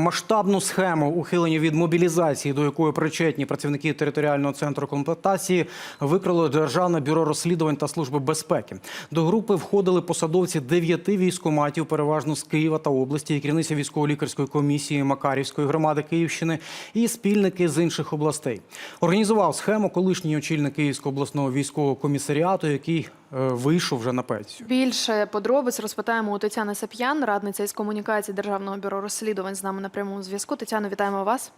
масштабну схему ухилення від мобілізації, до якої причетні працівники територіального центру комплектації, викрило Державне бюро розслідувань та служби безпеки. До групи входили посадовці дев'яти військоматів, переважно з Києва та області, і керівниця військово-лікарської комісії Макарівської громади Київщини і спільники з інших областей. Організував схему колишній очільник Київського обласного військового комісаріату, який вийшов вже на пенсію. Більше подробиць розпитаємо у Тетяни Сап'ян, радниця із комунікації Державного бюро розслідувань з нами на прямому зв'язку. Тетяно, вітаємо вас.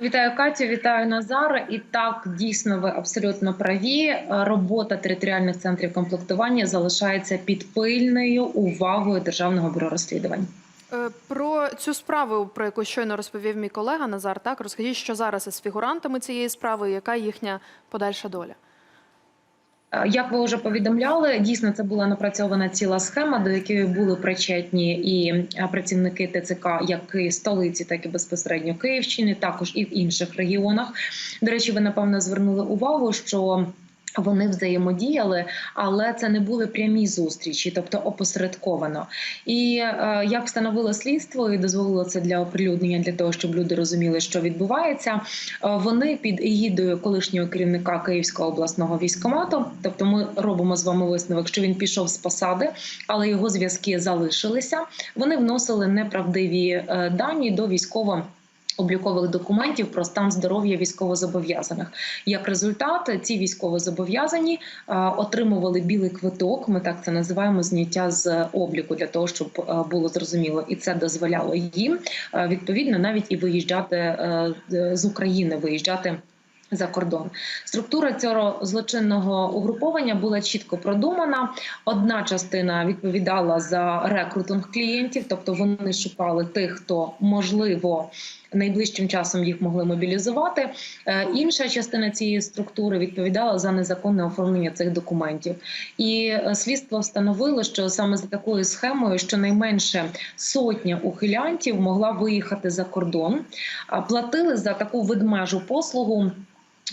Вітаю Катю, вітаю Назара. І так дійсно ви абсолютно праві. Робота територіальних центрів комплектування залишається під пильною увагою Державного бюро розслідувань. Е, Про цю справу, про яку щойно розповів мій колега Назар, так розкажіть, що зараз із фігурантами цієї справи, яка їхня подальша доля? Е, Як ви вже повідомляли, дійсно це була напрацьована ціла схема, до якої були причетні і е, працівники ТЦК, як і столиці, так і безпосередньо Київщини, також і в інших регіонах. До речі, ви напевно звернули увагу, що вони взаємодіяли, але це не були прямі зустрічі, тобто опосередковано. І е, як встановило слідство і дозволило це для оприлюднення, для того, щоб люди розуміли, що відбувається. е, Вони під егідою колишнього керівника Київського обласного військомату, тобто ми робимо з вами висновок, що він пішов з посади, але його зв'язки залишилися. Вони вносили неправдиві е, дані до військово. Облікових документів про стан здоров'я військовозобов'язаних. Як результат, ці військовозобов'язані е, отримували білий квиток. Ми так це називаємо зняття з обліку для того, щоб е, було зрозуміло, і це дозволяло їм е, відповідно навіть і виїжджати з України, виїжджати. За кордон структура цього злочинного угруповання була чітко продумана. Одна частина відповідала за рекрутинг клієнтів, тобто вони шукали тих, хто можливо найближчим часом їх могли мобілізувати. Е, Інша частина цієї структури відповідала за незаконне оформлення цих документів. І е, слідство встановило, що саме за такою схемою щонайменше сотня ухилянтів могла виїхати за кордон, платили за таку ведмежу послугу.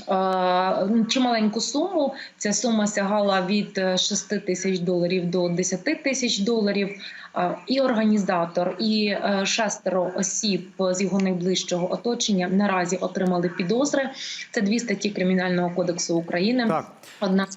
Е, Чималеньку суму ця сума сягала від е, 6 тисяч доларів до 10 тисяч доларів. Е, І організатор, і е, шестеро осіб з його найближчого оточення наразі отримали підозри. Це дві статті Кримінального кодексу України. Так. Одна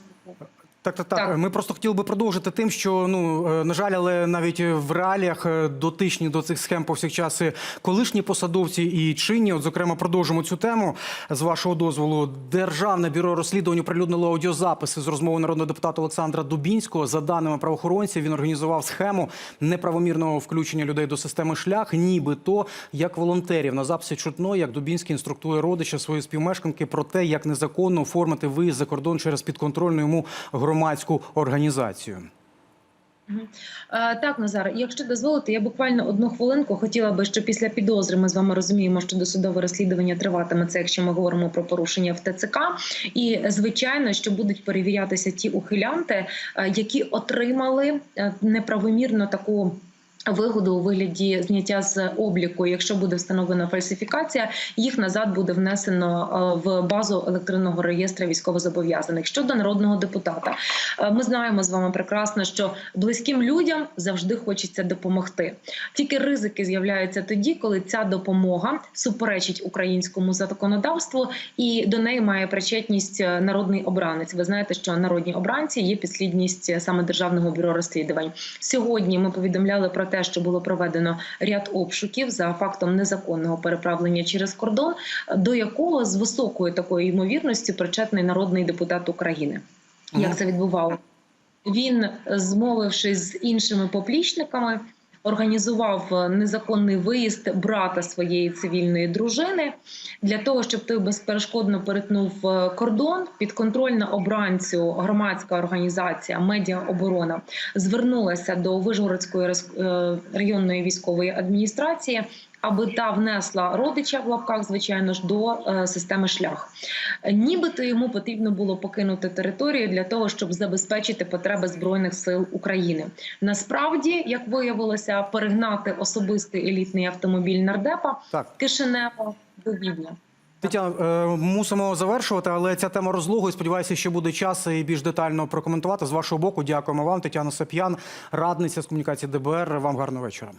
Так, так, так. Так. Ми просто хотіли би продовжити тим, що ну е, на жаль, але навіть в реаліях е, дотичні до цих схем повсякчас і колишні посадовці і чинні. От, зокрема, продовжимо цю тему з вашого дозволу. Державне бюро розслідувань оприлюднило аудіозаписи з розмови народного депутата Олександра Дубінського. За даними правоохоронців, він організував схему неправомірного включення людей до системи шлях, нібито як волонтерів. На записі чутно, як Дубінський інструктує родича своєї співмешканки про те, як незаконно оформити виїзд за кордон через підконтрольну йому громадську організацію. Е, Так, Назар, якщо дозволите, я буквально одну хвилинку хотіла би, що після підозри ми з вами розуміємо, що досудове розслідування триватиме це, якщо ми говоримо про порушення в ТЦК. І звичайно, що будуть перевірятися ті ухилянти, е, які отримали е, неправомірно таку. Вигоду у вигляді зняття з обліку, якщо буде встановлена фальсифікація, їх назад буде внесено е, в базу електронного реєстру військовозобов'язаних. Щодо народного депутата, е, ми знаємо з вами прекрасно, що близьким людям завжди хочеться допомогти. Тільки ризики з'являються тоді, коли ця допомога суперечить українському законодавству, і до неї має причетність е, народний обранець. Ви знаєте, що народні обранці є підслідність саме державного бюро розслідувань. Сьогодні ми повідомляли про те, що було проведено ряд обшуків за фактом незаконного переправлення через кордон, до якого з високою такою ймовірністю причетний народний депутат України. Як це відбувало? Він, змовившись з іншими поплічниками, організував е, незаконний виїзд брата своєї цивільної дружини для того, щоб той безперешкодно перетнув е, кордон. Підконтрольна обранцю громадська організація Медіа Оборона звернулася до Вижгородської е, районної військової адміністрації. Аби та внесла родича в лапках, звичайно ж, до е, системи шлях. Нібито йому потрібно було покинути територію для того, щоб забезпечити потреби збройних сил України. Насправді, як виявилося, перегнати особистий елітний автомобіль нардепа Так. Кишинева до Відня. Тетяна, е, мусимо завершувати, але ця тема розлогу. Сподіваюся, що буде час і більш детально прокоментувати з вашого боку. Дякуємо вам, Тетяна Сап'ян, радниця з комунікації ДБР. Вам гарного вечора.